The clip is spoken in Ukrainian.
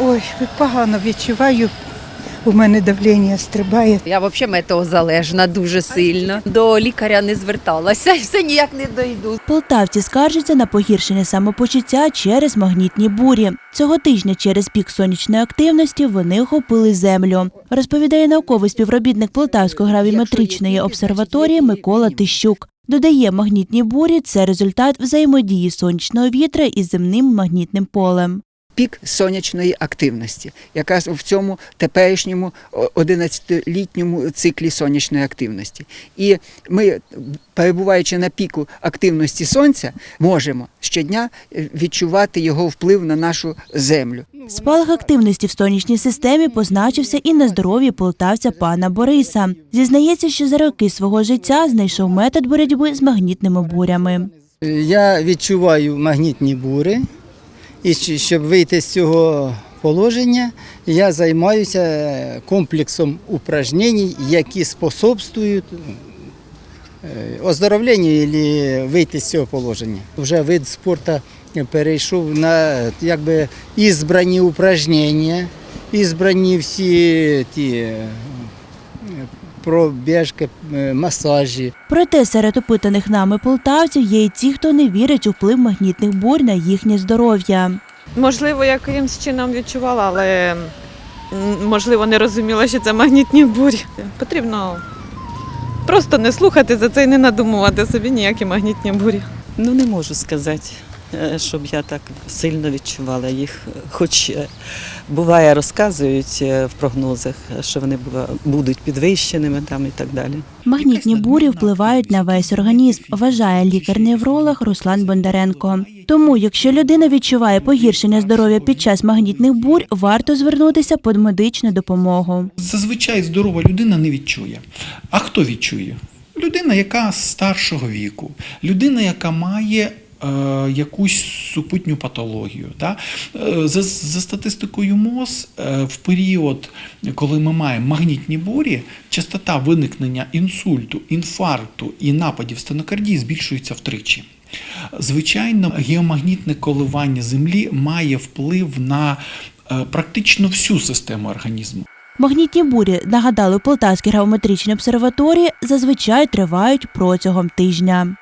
Ой, погано відчуваю. У мене давлення стрибає. Я взагалі метеозалежна дуже сильно. До лікаря не зверталася, все ніяк не дойду. Полтавці скаржаться на погіршення самопочуття через магнітні бурі. Цього тижня через пік сонячної активності вони охопили землю. Розповідає науковий співробітник Полтавської гравіметричної обсерваторії Микола Тищук. Додає, магнітні бурі це результат взаємодії сонячного вітра із земним магнітним полем. Пік сонячної активності, яка в цьому теперішньому о, 11-літньому циклі сонячної активності. І ми, перебуваючи на піку активності сонця, можемо щодня е, відчувати його вплив на нашу землю. Спалах активності в сонячній системі позначився і на здоров'ї полтавця пана Бориса. Зізнається, що за роки свого життя знайшов метод боротьби з магнітними бурями. Я відчуваю магнітні бури, і щоб вийти з цього положення, я займаюся комплексом упражнень, які способствують е, оздоровленню і вийти з цього положення. Вже вид спорту перейшов на якби ізбрані упражнення, ізбрані всі ті пробіжки, е, масажі. Проте серед опитаних нами полтавців є й ті, хто не вірить у вплив магнітних бурь на їхнє здоров'я. Можливо, якимсь чином відчувала, але можливо не розуміла, що це магнітні бурі. Потрібно просто не слухати за це і не надумувати собі ніякі магнітні бурі. Ну не можу сказати, щоб я так сильно відчувала їх. Хоч е, буває, розказують е, в прогнозах, що вони будуть підвищеними там і так далі. Магнітні бурі впливають на весь організм, вважає лікар-невролог Руслан Бондаренко. Тому, якщо людина відчуває погіршення здоров'я під час магнітних бурь, варто звернутися по медичну допомогу. Зазвичай здорова людина не відчує. А хто відчує? Людина, яка з старшого віку, людина, яка має е, якусь супутню патологію. Да? Е, За, за статистикою МОЗ, е, в період, коли ми маємо магнітні бурі, частота виникнення інсульту, інфаркту і нападів стенокардії збільшується втричі. Звичайно, геомагнітне коливання Землі має вплив на е, практично всю систему організму. Магнітні бурі, нагадали Полтавській геометричній обсерваторії, зазвичай тривають протягом тижня.